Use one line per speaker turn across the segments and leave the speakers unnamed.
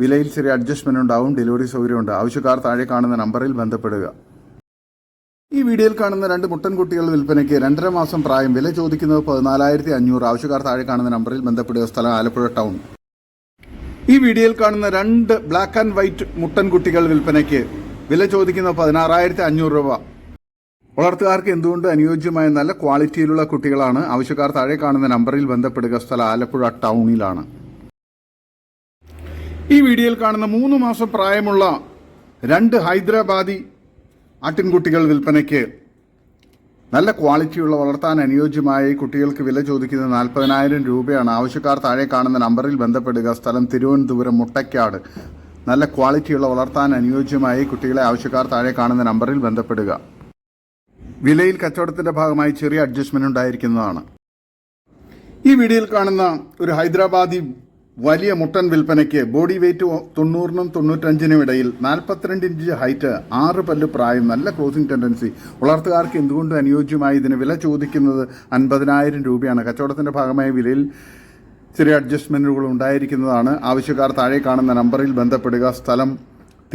വിലയിൽ ചെറിയ അഡ്ജസ്റ്റ്മെന്റ് ഉണ്ടാവും ഡെലിവറി സൗകര്യമുണ്ട് ആവശ്യക്കാർ താഴെ കാണുന്ന നമ്പറിൽ ബന്ധപ്പെടുക. ഈ വീഡിയോയിൽ കാണുന്ന രണ്ട് മുട്ടൻകുട്ടികൾ വിൽപ്പനയ്ക്ക് രണ്ടര മാസം പ്രായം വില ചോദിക്കുന്നത് പതിനാലായിരത്തി അഞ്ഞൂറ് ആവശ്യക്കാർ താഴെ കാണുന്ന നമ്പറിൽ ബന്ധപ്പെടുക. സ്ഥലം ആലപ്പുഴ ടൗൺ ഈ വീഡിയോയിൽ കാണുന്ന രണ്ട് ബ്ലാക്ക് ആൻഡ് വൈറ്റ് മുട്ടൻകുട്ടികൾ വിൽപ്പനയ്ക്ക് വില ചോദിക്കുന്നത് പതിനാറായിരത്തി അഞ്ഞൂറ് രൂപ. വളർത്തുകാർക്ക് എന്തുകൊണ്ട് അനുയോജ്യമായ നല്ല ക്വാളിറ്റിയിലുള്ള കുട്ടികളാണ്? ആവശ്യക്കാർ താഴെ കാണുന്ന നമ്പറിൽ ബന്ധപ്പെടുക. സ്ഥലം ആലപ്പുഴ ടൗണിലാണ് ഈ വീഡിയോയിൽ കാണുന്ന മൂന്ന് മാസം പ്രായമുള്ള രണ്ട് ഹൈദരാബാദി ആട്ടിൻകുട്ടികൾ വിൽപ്പനയ്ക്ക് നല്ല ക്വാളിറ്റിയുള്ള വളർത്താൻ അനുയോജ്യമായ കുട്ടികൾക്ക് വില ചോദിക്കുന്നത് നാൽപ്പതിനായിരം രൂപയാണ്. ആവശ്യക്കാർ താഴെ കാണുന്ന നമ്പറിൽ ബന്ധപ്പെടുക. സ്ഥലം തിരുവനന്തപുരം മുട്ടയ്ക്കാട് നല്ല ക്വാളിറ്റിയുള്ള വളർത്താൻ അനുയോജ്യമായ കുട്ടികളെ ആവശ്യക്കാർ താഴെ കാണുന്ന നമ്പറിൽ ബന്ധപ്പെടുക. വിലയിൽ കച്ചവടത്തിന്റെ ഭാഗമായി ചെറിയ അഡ്ജസ്റ്റ്മെന്റ് ഉണ്ടായിരിക്കുന്നതാണ്. ഈ വീഡിയോയിൽ കാണുന്ന ഒരു ഹൈദരാബാദി വലിയ മുട്ടൻ വിൽപ്പനയ്ക്ക് ബോഡി വെയ്റ്റ് തൊണ്ണൂറിനും തൊണ്ണൂറ്റഞ്ചിനും ഇടയിൽ നാൽപ്പത്തിരണ്ട് ഇഞ്ച് ഹൈറ്റ് ആറ് പല്ല് പ്രായം നല്ല ക്ലോസിംഗ് ടെൻഡൻസി. വളർത്തുകാർക്ക് എന്തുകൊണ്ട് അനുയോജ്യമായി ഇതിന് വില ചോദിക്കുന്നത് അൻപതിനായിരം രൂപയാണ്. കച്ചവടത്തിന്റെ ഭാഗമായ വിലയിൽ ചെറിയ അഡ്ജസ്റ്റ്മെന്റുകൾ ഉണ്ടായിരിക്കുന്നതാണ്. ആവശ്യക്കാർ താഴെ കാണുന്ന നമ്പറിൽ ബന്ധപ്പെടുക. സ്ഥലം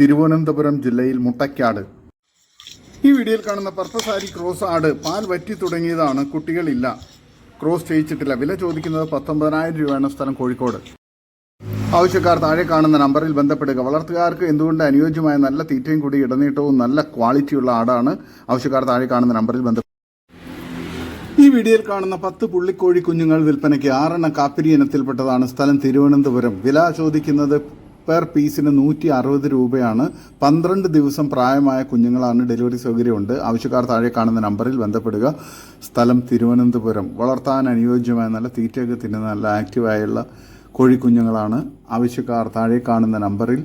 തിരുവനന്തപുരം ജില്ലയിൽ മുട്ടയ്ക്കാട് ഈ വീഡിയോയിൽ കാണുന്ന പർപ്പസാരി ക്രോസ് ആട് പാൽ വറ്റി തുടങ്ങിയതാണ്. കുട്ടികളില്ല. ക്രോസ് ചെയ്യിച്ചിട്ടില്ല. വില ചോദിക്കുന്നത് പത്തൊമ്പതിനായിരം രൂപയാണ് സ്ഥലം കോഴിക്കോട്. ആവശ്യക്കാർ താഴെ കാണുന്ന നമ്പറിൽ ബന്ധപ്പെടുക. വളർത്തുകാർക്ക് എന്തുകൊണ്ട് അനുയോജ്യമായ നല്ല തീറ്റയും കൂടി ഇടനീട്ടവും നല്ല ക്വാളിറ്റിയുള്ള ആടാണ് ആവശ്യക്കാർ താഴെ കാണുന്ന നമ്പറിൽ ബന്ധപ്പെടുക ഈ വീഡിയോയിൽ കാണുന്ന പത്ത് പുള്ളിക്കോഴി കുഞ്ഞുങ്ങൾ വിൽപ്പനയ്ക്ക് ആറെണ്ണ കാപ്പിരി ഇനത്തിൽപ്പെട്ടതാണ്. സ്ഥലം തിരുവനന്തപുരം. വില ചോദിക്കുന്നത് പെർ പീസിന് നൂറ്റി അറുപത് രൂപയാണ്. പന്ത്രണ്ട് ദിവസം പ്രായമായ കുഞ്ഞുങ്ങളാണ് ഡെലിവറി സൗകര്യമുണ്ട്. ആവശ്യക്കാർ താഴെ കാണുന്ന നമ്പറിൽ ബന്ധപ്പെടുക. സ്ഥലം തിരുവനന്തപുരം. വളർത്താൻ അനുയോജ്യമായ നല്ല തീറ്റയൊക്കെ തിന്നുന്ന നല്ല ആക്റ്റീവായുള്ള കോഴിക്കുഞ്ഞുങ്ങളാണ്. ആവശ്യക്കാർ താഴെ കാണുന്ന നമ്പറിൽ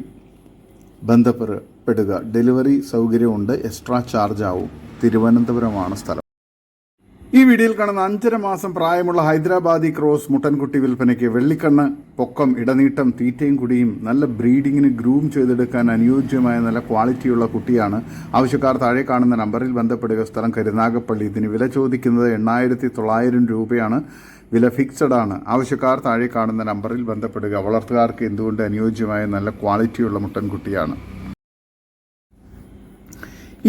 ബന്ധപ്പെടുക. ഡെലിവറി സൗകര്യമുണ്ട്. എക്സ്ട്രാ ചാർജ് ആവും തിരുവനന്തപുരമാണ് സ്ഥലം. ഈ വീഡിയോയിൽ കാണുന്ന അഞ്ചര മാസം പ്രായമുള്ള ഹൈദരാബാദി ക്രോസ് മുട്ടൻകുട്ടി വിൽപ്പനയ്ക്ക് വെള്ളിക്കണ്ണ് പൊക്കം ഇടനീട്ടം തീറ്റയും കുടിയും നല്ല ബ്രീഡിങ്ങിന് ഗ്രൂം ചെയ്തെടുക്കാൻ അനുയോജ്യമായ നല്ല ക്വാളിറ്റിയുള്ള കുട്ടിയാണ്. ആവശ്യക്കാർ താഴെ കാണുന്ന നമ്പറിൽ ബന്ധപ്പെടുക. സ്ഥലം കരുനാഗപ്പള്ളി. ഇതിന് വില ചോദിക്കുന്നത് എണ്ണായിരത്തി തൊള്ളായിരം രൂപയാണ്. വില ഫിക്സഡ് ആണ് ആവശ്യക്കാർ താഴെ കാണുന്ന നമ്പറിൽ ബന്ധപ്പെടുക. വളർത്തുകാർക്ക് എന്തുകൊണ്ട് അനുയോജ്യമായ നല്ല ക്വാളിറ്റിയുള്ള മുട്ടൻകുട്ടിയാണ്.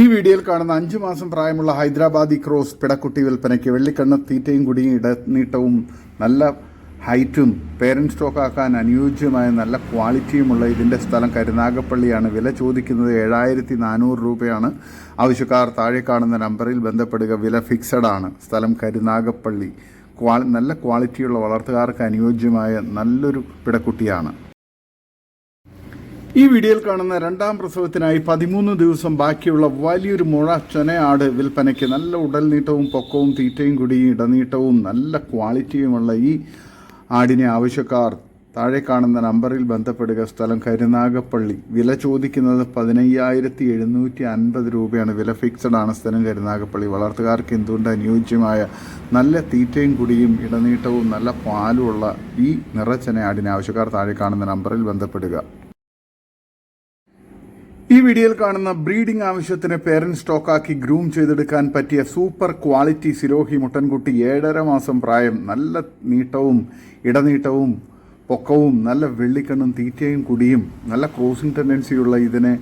ഈ വീഡിയോയിൽ കാണുന്ന അഞ്ചു മാസം പ്രായമുള്ള ഹൈദരാബാദി ക്രോസ് പിടക്കുട്ടി വിൽപ്പനയ്ക്ക് വെള്ളിക്കണ്ണ തീറ്റയും കുടിയും ഇടനീട്ടവും നല്ല ഹൈറ്റും പേരന്റ് സ്റ്റോക്കാക്കാൻ അനുയോജ്യമായ നല്ല ക്വാളിറ്റിയുമുള്ള ഇതിന്റെ സ്ഥലം കരുനാഗപ്പള്ളിയാണ്. വില ചോദിക്കുന്നത് ഏഴായിരത്തി നാനൂറ് രൂപയാണ്. ആവശ്യക്കാർ താഴെ കാണുന്ന നമ്പറിൽ ബന്ധപ്പെടുക വില ഫിക്സഡ് ആണ് സ്ഥലം കരുനാഗപ്പള്ളി. ക്വാ നല്ല ക്വാളിറ്റിയുള്ള വളർത്തുകാർക്ക് അനുയോജ്യമായ നല്ലൊരു പിടക്കുട്ടിയാണ്. ഈ വീഡിയോയിൽ കാണുന്ന രണ്ടാം പ്രസവത്തിനായി പതിമൂന്ന് ദിവസം ബാക്കിയുള്ള വലിയൊരു മുഴ ചൊനയാട് വിൽപ്പനയ്ക്ക് നല്ല ഉടൽ നീട്ടവും പൊക്കവും തീറ്റയും കുടിയും ഇടനീട്ടവും നല്ല ക്വാളിറ്റിയുമുള്ള ഈ ആടിനെ ആവശ്യക്കാർ താഴെ കാണുന്ന നമ്പറിൽ ബന്ധപ്പെടുക. സ്ഥലം കരുനാഗപ്പള്ളി. വില ചോദിക്കുന്നത് പതിനയ്യായിരത്തി എഴുന്നൂറ്റി അൻപത് രൂപയാണ്. വില ഫിക്സഡ് ആണ് സ്ഥലം കരുനാഗപ്പള്ളി. വളർത്തുകാർക്ക് എന്തുകൊണ്ട് അനുയോജ്യമായ നല്ല തീറ്റയും കുടിയും ഇടനീട്ടവും നല്ല പാലുമുള്ള ഈ നിറച്ചന ആടിന് ആവശ്യക്കാർ താഴെ കാണുന്ന നമ്പറിൽ ബന്ധപ്പെടുക. ഈ വീഡിയോയിൽ കാണുന്ന ബ്രീഡിംഗ് ആവശ്യത്തിന് പേരന്റ് സ്റ്റോക്കാക്കി ഗ്രൂം ചെയ്തെടുക്കാൻ പറ്റിയ സൂപ്പർ ക്വാളിറ്റി സിരോഹി മുട്ടൻകുട്ടി ഏഴര മാസം പ്രായം. നല്ല നീട്ടവും ഇടനീട്ടവും പൊക്കവും നല്ല വെള്ളിക്കണ്ണും തീറ്റയും കുടിയും നല്ല ക്രോസിംഗ് ടെൻഡൻസിയുള്ള ഇതിനെ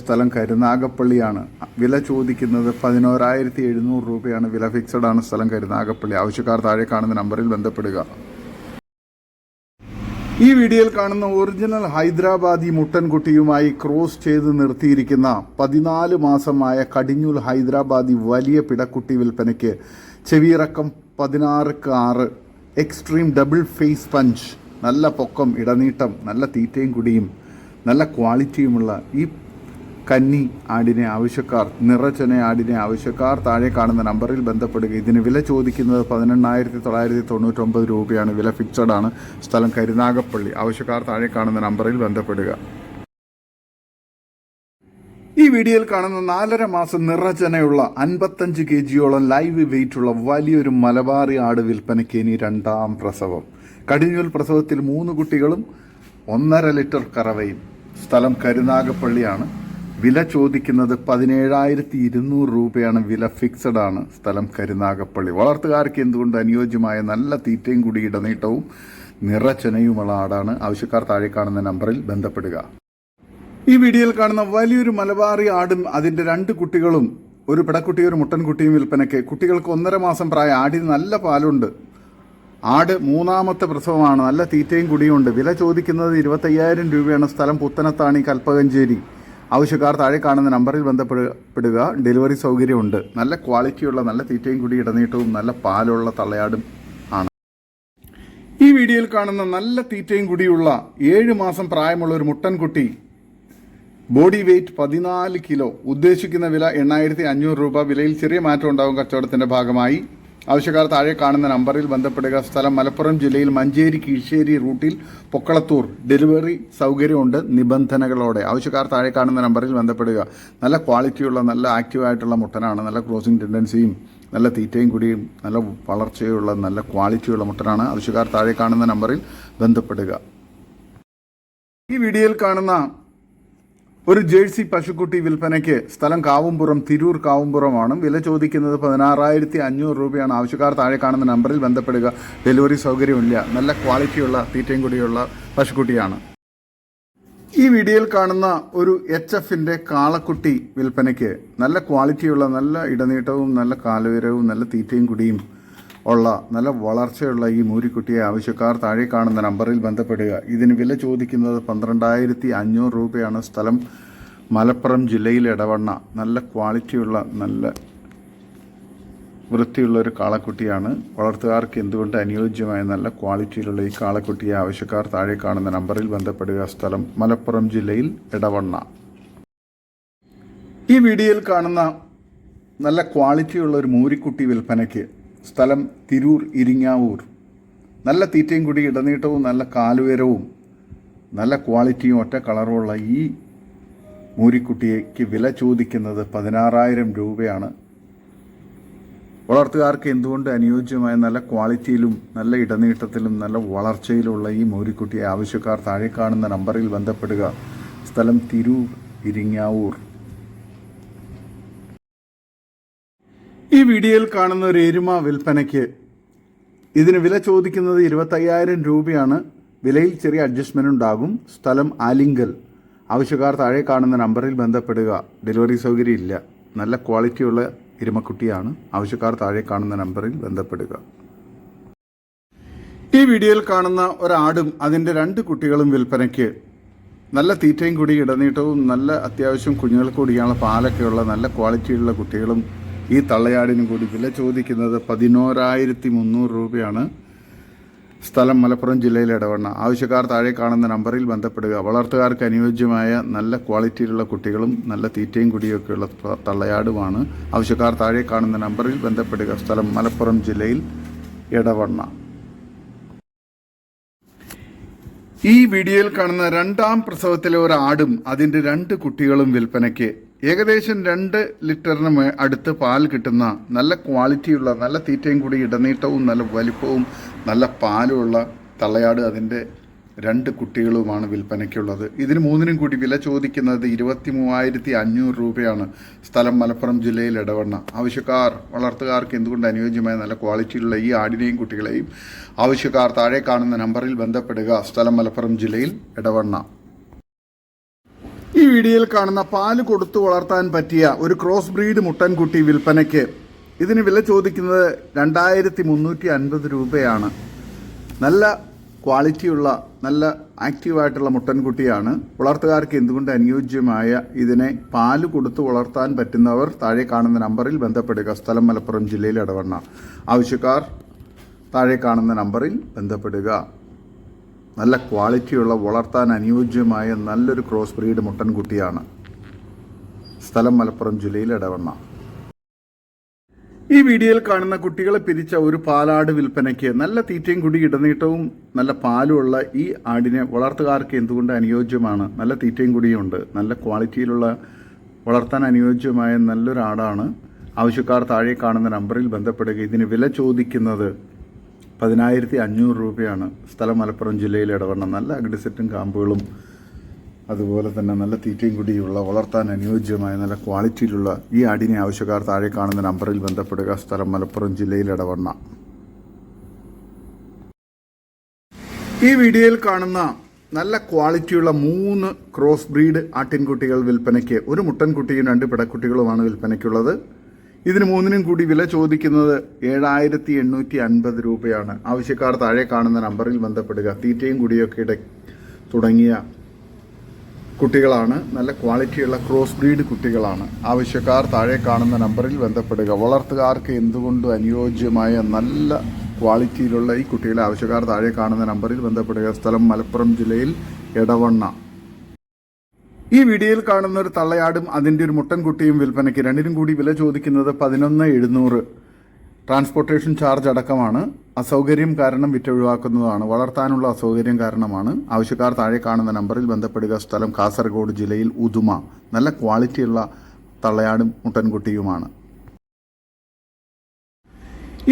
സ്ഥലം കരുനാഗപ്പള്ളിയാണ് വില ചോദിക്കുന്നത് പതിനോരായിരത്തി എഴുന്നൂറ് രൂപയാണ്. വില ഫിക്സഡ് ആണ് സ്ഥലം കരുനാഗപ്പള്ളി ആവശ്യക്കാർ താഴെ കാണുന്ന നമ്പറിൽ ബന്ധപ്പെടുക. ഈ വീഡിയോയിൽ കാണുന്ന ഒറിജിനൽ ഹൈദരാബാദി മുട്ടൻകുട്ടിയുമായി ക്രോസ് ചെയ്ത് നിർത്തിയിരിക്കുന്ന പതിനാല് മാസമായ കടിഞ്ഞൂൽ ഹൈദരാബാദി വലിയ പിടക്കുട്ടി വിൽപ്പനയ്ക്ക് ചെവിയിറക്കം പതിനാറ് ആറ് എക്സ്ട്രീം ഡബിൾ ഫേസ് പഞ്ച് നല്ല പൊക്കം ഇടനീട്ടം നല്ല തീറ്റയും കുടിയും നല്ല ക്വാളിറ്റിയുമുള്ള ഈ കന്നി ആടിനെ ആവശ്യക്കാർ നിറച്ചന ആടിനെ ആവശ്യക്കാർ താഴെ കാണുന്ന നമ്പറിൽ ബന്ധപ്പെടുക. ഇതിന് വില ചോദിക്കുന്നത് പതിനെണ്ണായിരത്തി തൊള്ളായിരത്തി തൊണ്ണൂറ്റൊമ്പത് രൂപയാണ്. വില ഫിക്സഡ് ആണ്. സ്ഥലം കരുനാഗപ്പള്ളി. ആവശ്യക്കാർ താഴെ കാണുന്ന നമ്പറിൽ ബന്ധപ്പെടുക. ഈ വീഡിയോയിൽ കാണുന്ന നാലര മാസം നിറചനയുള്ള അൻപത്തഞ്ച് കെ ജിയോളം ലൈവ് വെയിറ്റുള്ള വലിയൊരു മലബാറി ആട് വിൽപ്പനയ്ക്ക് ഇനി രണ്ടാം പ്രസവം. കടിഞ്ഞൂൽ പ്രസവത്തിൽ മൂന്ന് കുട്ടികളും ഒന്നര ലിറ്റർ കറവയും. സ്ഥലം കരുനാഗപ്പള്ളിയാണ്. വില ചോദിക്കുന്നത് പതിനേഴായിരത്തി ഇരുന്നൂറ് രൂപയാണ്. വില ഫിക്സഡ് ആണ് സ്ഥലം കരുനാഗപ്പള്ളി. വളർത്തുകാർക്ക് എന്തുകൊണ്ട് അനുയോജ്യമായ നല്ല തീറ്റയും കൂടി ഇടനീട്ടവും നിറച്ചനയുമുള്ള ആടാണ്? ആവശ്യക്കാർ താഴെ കാണുന്ന നമ്പറിൽ ബന്ധപ്പെടുക. ഈ വീഡിയോയിൽ കാണുന്ന വലിയൊരു മലബാറി ആടും അതിന്റെ രണ്ട് കുട്ടികളും ഒരു പിടക്കുട്ടിയും ഒരു മുട്ടൻകുട്ടിയും വിൽപ്പനയ്ക്ക്. കുട്ടികൾക്ക് ഒന്നര മാസം പ്രായം. ആടിന് നല്ല പാലുണ്ട്. ആട് മൂന്നാമത്തെ പ്രസവമാണ്. നല്ല തീറ്റയും കുടിയുണ്ട് വില ചോദിക്കുന്നത് ഇരുപത്തയ്യായിരം രൂപയാണ്. സ്ഥലം പുത്തനത്താണി കൽപ്പകഞ്ചേരി. ആവശ്യക്കാർ താഴെ കാണുന്ന നമ്പറിൽ ബന്ധപ്പെടുക. ഡെലിവറി സൗകര്യമുണ്ട്. നല്ല ക്വാളിറ്റിയുള്ള നല്ല തീറ്റയും കുടി ഇടനീട്ടവും നല്ല പാലുള്ള തള്ളയാടും ആണ്. ഈ വീഡിയോയിൽ കാണുന്ന നല്ല തീറ്റയും കുടിയുള്ള ഏഴ് മാസം പ്രായമുള്ള ഒരു മുട്ടൻകുട്ടി ബോഡി വെയ്റ്റ് പതിനാല് കിലോ. ഉദ്ദേശിക്കുന്ന വില എണ്ണായിരത്തി അഞ്ഞൂറ് രൂപ. വിലയിൽ ചെറിയ മാറ്റം ഉണ്ടാകും കച്ചവടത്തിന്റെ ഭാഗമായി. ആവശ്യക്കാർ താഴെ കാണുന്ന നമ്പറിൽ ബന്ധപ്പെടുക. സ്ഥലം മലപ്പുറം ജില്ലയിൽ മഞ്ചേരി കീഴ്ശ്ശേരി റൂട്ടിൽ പൊക്കളത്തൂർ. ഡെലിവറി സൗകര്യമുണ്ട് നിബന്ധനകളോടെ. ആവശ്യക്കാർ താഴെ കാണുന്ന നമ്പറിൽ ബന്ധപ്പെടുക. നല്ല ക്വാളിറ്റിയുള്ള നല്ല ആക്റ്റീവായിട്ടുള്ള മുട്ടനാണ്. നല്ല ക്രോസിംഗ് ടെൻഡൻസിയും നല്ല തീറ്റയും കൂടിയും നല്ല വളർച്ചയുള്ള നല്ല ക്വാളിറ്റിയുള്ള മുട്ടനാണ്. ആവശ്യക്കാർ താഴെ കാണുന്ന നമ്പറിൽ ബന്ധപ്പെടുക. ഈ വീഡിയോയിൽ കാണുന്ന ഒരു ജേഴ്സി പശുക്കുട്ടി വിൽപ്പനയ്ക്ക് സ്ഥലം കാവുംപുറം തിരൂർ കാവുംപുറമാണ്. വില ചോദിക്കുന്നത് പതിനാറായിരത്തി അഞ്ഞൂറ് രൂപയാണ്. ആവശ്യക്കാർ താഴെ കാണുന്ന നമ്പറിൽ ബന്ധപ്പെടുക. ഡെലിവറി സൗകര്യമില്ല. നല്ല ക്വാളിറ്റിയുള്ള തീറ്റയും കൂടിയുള്ള പശുക്കുട്ടിയാണ്. ഈ വീഡിയോയിൽ കാണുന്ന ഒരു എച്ച് എഫിന്റെ കാളക്കുട്ടി വിൽപ്പനയ്ക്ക് നല്ല ക്വാളിറ്റിയുള്ള നല്ല ഇടനീട്ടവും നല്ല കാലുയരവും നല്ല തീറ്റയും കുടിയും ഉള്ള നല്ല വളർച്ചയുള്ള ഈ മൂരിക്കുട്ടിയെ ആവശ്യക്കാർ താഴെ കാണുന്ന നമ്പറിൽ ബന്ധപ്പെടുക. ഇതിന് വില ചോദിക്കുന്നത് പന്ത്രണ്ടായിരത്തി അഞ്ഞൂറ് രൂപയാണ്. സ്ഥലം മലപ്പുറം ജില്ലയിൽ ഇടവണ്ണ നല്ല ക്വാളിറ്റിയുള്ള നല്ല വൃത്തിയുള്ള ഒരു കാളക്കുട്ടിയാണ്. വളർത്തുകാർക്ക് എന്തുകൊണ്ട് അനുയോജ്യമായ നല്ല ക്വാളിറ്റിയിലുള്ള ഈ കാളക്കുട്ടിയെ ആവശ്യക്കാർ താഴെ കാണുന്ന നമ്പറിൽ ബന്ധപ്പെടുക. സ്ഥലം മലപ്പുറം ജില്ലയിൽ ഇടവണ്ണ ഈ വീഡിയോയിൽ കാണുന്ന നല്ല ക്വാളിറ്റിയുള്ള ഒരു മൂരിക്കുട്ടി വിൽപ്പനയ്ക്ക് സ്ഥലം തിരൂർ ഇരിങ്ങാവൂർ. നല്ല തീറ്റയും കൂടി ഇടനീട്ടവും നല്ല കാലുയരവും നല്ല ക്വാളിറ്റിയും ഒറ്റ കളറുമുള്ള ഈ മൂരിക്കുട്ടിയേക്ക് വില ചോദിക്കുന്നത് പതിനാറായിരം രൂപയാണ്. വളർത്തുകാർക്ക് എന്തുകൊണ്ട് അനുയോജ്യമായ നല്ല ക്വാളിറ്റിയിലും നല്ല ഇടനീട്ടത്തിലും നല്ല വളർച്ചയിലുള്ള ഈ മൂരിക്കുട്ടിയെ ആവശ്യക്കാർ താഴെ കാണുന്ന നമ്പറിൽ ബന്ധപ്പെടുക. സ്ഥലം തിരൂർ ഇരിങ്ങാവൂർ. ഈ വീഡിയോയിൽ കാണുന്ന ഒരു എരുമ വിൽപ്പനയ്ക്ക് ഇതിന് വില ചോദിക്കുന്നത് ഇരുപത്തയ്യായിരം രൂപയാണ്. വിലയിൽ ചെറിയ അഡ്ജസ്റ്റ്മെന്റ് ഉണ്ടാകും. സ്ഥലം ആലിങ്കൽ. ആവശ്യക്കാർ താഴെ കാണുന്ന നമ്പറിൽ ബന്ധപ്പെടുക. ഡെലിവറി സൗകര്യം ഇല്ല. നല്ല ക്വാളിറ്റിയുള്ള എരുമക്കുട്ടിയാണ്. ആവശ്യക്കാർ താഴെ കാണുന്ന നമ്പറിൽ ബന്ധപ്പെടുക. ഈ വീഡിയോയിൽ കാണുന്ന ഒരാടും അതിന്റെ രണ്ട് കുട്ടികളും വിൽപ്പനയ്ക്ക് നല്ല തീറ്റയും കൂടി ഇടനീട്ടവും നല്ല അത്യാവശ്യം കുഞ്ഞുങ്ങൾക്ക് കുടിക്കാനുള്ള പാലൊക്കെയുള്ള നല്ല ക്വാളിറ്റിയുള്ള കുട്ടികളും ഈ തള്ളയാടിന് കൂടി വില ചോദിക്കുന്നത് പതിനോരായിരത്തി മുന്നൂറ് രൂപയാണ്. സ്ഥലം മലപ്പുറം ജില്ലയിലെ ഇടവണ്ണ. ആവശ്യക്കാർ താഴെ കാണുന്ന നമ്പറിൽ ബന്ധപ്പെടുക. വളർത്തുകാർക്ക് അനുയോജ്യമായ നല്ല ക്വാളിറ്റിയിലുള്ള കുട്ടികളും നല്ല തീറ്റയും കുടിയൊക്കെയുള്ള തള്ളയാടുമാണ്. ആവശ്യക്കാർ താഴെ കാണുന്ന നമ്പറിൽ ബന്ധപ്പെടുക. സ്ഥലം മലപ്പുറം ജില്ലയിൽ ഇടവണ്ണ. ഈ വീഡിയോയിൽ കാണുന്ന രണ്ടാം പ്രസവത്തിലെ ഒരു ആടും അതിന്റെ രണ്ട് കുട്ടികളും വിൽപ്പനയ്ക്ക് ഏകദേശം രണ്ട് ലിറ്ററിന് അടുത്ത് പാൽ കിട്ടുന്ന നല്ല ക്വാളിറ്റിയുള്ള നല്ല തീറ്റയും കൂടി ഇടനീട്ടവും നല്ല വലിപ്പവും നല്ല പാലുമുള്ള തള്ളയാട് അതിന്റെ രണ്ട് കുട്ടികളുമാണ് വിൽപ്പനയ്ക്കുള്ളത്. ഇതിന് മൂന്നിനും കൂടി വില ചോദിക്കുന്നത് ഇരുപത്തി മൂവായിരത്തി അഞ്ഞൂറ് രൂപയാണ്. സ്ഥലം മലപ്പുറം ജില്ലയിൽ ഇടവണ്ണ ആവശ്യക്കാർ വളർത്തുകാർക്ക് എന്തുകൊണ്ട് അനുയോജ്യമായ നല്ല ക്വാളിറ്റിയുള്ള ഈ ആടിനെയും കുട്ടികളെയും ആവശ്യക്കാർ താഴെ കാണുന്ന നമ്പറിൽ ബന്ധപ്പെടുക. സ്ഥലം മലപ്പുറം ജില്ലയിൽ ഇടവണ്ണ വീഡിയോയിൽ കാണുന്ന പാൽ കൊടുത്തു വളർത്താൻ പറ്റിയ ഒരു ക്രോസ് ബ്രീഡ് മുട്ടൻകുട്ടി വിൽപ്പനയ്ക്ക്. ഇതിന് വില ചോദിക്കുന്നത് രണ്ടായിരത്തി മുന്നൂറ്റി അൻപത് രൂപയാണ്. നല്ല ക്വാളിറ്റിയുള്ള നല്ല ആക്റ്റീവായിട്ടുള്ള മുട്ടൻകുട്ടിയാണ്. വളർത്തുകാർക്ക് എന്തുകൊണ്ട് അനുയോജ്യമായ ഇതിനെ പാൽ കൊടുത്തു വളർത്താൻ പറ്റുന്നവർ താഴെ കാണുന്ന നമ്പറിൽ ബന്ധപ്പെടുക. സ്ഥലം മലപ്പുറം ജില്ലയിൽ ഇടവണ്ണ ആവശ്യക്കാർ താഴെ കാണുന്ന നമ്പറിൽ ബന്ധപ്പെടുക. നല്ല ക്വാളിറ്റിയുള്ള വളർത്താൻ അനുയോജ്യമായ നല്ലൊരു ക്രോസ് ബ്രീഡ് മുട്ടൻകുട്ടിയാണ് സ്ഥലം മലപ്പുറം ജില്ലയിൽ ഇടവണ്ണ ഈ വീഡിയോയിൽ കാണുന്ന കുട്ടികളെ പിരിച്ച ഒരു പാലാട് വിൽപ്പനയ്ക്ക് നല്ല തീറ്റയും കുടി ഇടനീട്ടവും നല്ല പാലുമുള്ള ഈ ആടിനെ വളർത്തുകാർക്ക് എന്തുകൊണ്ട് അനുയോജ്യമാണ്? നല്ല തീറ്റയും കൂടിയുണ്ട് നല്ല ക്വാളിറ്റിയിലുള്ള വളർത്താൻ അനുയോജ്യമായ നല്ലൊരു ആടാണ്. ആവശ്യക്കാർ താഴെ കാണുന്ന നമ്പറിൽ ബന്ധപ്പെടുക. ഇതിന് വില ചോദിക്കുന്നത് പതിനായിരത്തി അഞ്ഞൂറ് രൂപയാണ് സ്ഥലം മലപ്പുറം ജില്ലയിൽ ഇടവണ്ണം. നല്ല അഗ്രിസെറ്റും കാമ്പുകളും അതുപോലെ തന്നെ നല്ല തീറ്റയും കുടിയുള്ള വളർത്താൻ അനുയോജ്യമായ നല്ല ക്വാളിറ്റിയിലുള്ള ഈ ആടിനെ ആവശ്യക്കാർ താഴെ കാണുന്ന നമ്പറിൽ ബന്ധപ്പെടുക. സ്ഥലം മലപ്പുറം ജില്ലയിൽ ഇടവണ്ണ. ഈ വീഡിയോയിൽ കാണുന്ന നല്ല ക്വാളിറ്റിയുള്ള മൂന്ന് ക്രോസ് ബ്രീഡ് ആട്ടിൻകുട്ടികൾ വിൽപ്പനയ്ക്ക്. ഒരു മുട്ടൻകുട്ടിയും രണ്ട് പിടക്കുട്ടികളുമാണ് വിൽപ്പനയ്ക്കുള്ളത്. ഇതിന് മൂന്നിനും കൂടി വില ചോദിക്കുന്നത് ഏഴായിരത്തി എണ്ണൂറ്റി അൻപത് രൂപയാണ്. ആവശ്യക്കാർ താഴെ കാണുന്ന നമ്പറിൽ ബന്ധപ്പെടുക. തീറ്റയും കുടിയൊക്കെ ഇട തുടങ്ങിയ കുട്ടികളാണ്. നല്ല ക്വാളിറ്റിയുള്ള ക്രോസ് ബ്രീഡ് കുട്ടികളാണ്. ആവശ്യക്കാർ താഴെ കാണുന്ന നമ്പറിൽ ബന്ധപ്പെടുക. വളർത്തുകാർക്ക് എന്തുകൊണ്ടും അനുയോജ്യമായ നല്ല ക്വാളിറ്റിയിലുള്ള ഈ കുട്ടികളെ ആവശ്യക്കാർ താഴെ കാണുന്ന നമ്പറിൽ ബന്ധപ്പെടുക. സ്ഥലം മലപ്പുറം ജില്ലയിൽ എടവണ്ണ. ഈ വീഡിയോയിൽ കാണുന്ന ഒരു തള്ളയാടും അതിന്റെ ഒരു മുട്ടൻകുട്ടിയും വിൽപ്പനയ്ക്ക് രണ്ടിനും കൂടി വില ചോദിക്കുന്നത് പതിനൊന്ന് എഴുന്നൂറ്. ട്രാൻസ്പോർട്ടേഷൻ ചാർജ് അടക്കമാണ്. അസൗകര്യം കാരണം വിറ്റൊഴിവാക്കുന്നതാണ്. വളർത്താനുള്ള അസൗകര്യം കാരണമാണ്. ആവശ്യക്കാർ താഴെ കാണുന്ന നമ്പറിൽ ബന്ധപ്പെടുക. സ്ഥലം കാസർഗോഡ് ജില്ലയിൽ ഉദുമ. നല്ല ക്വാളിറ്റിയുള്ള തള്ളയാടും മുട്ടൻകുട്ടിയുമാണ്.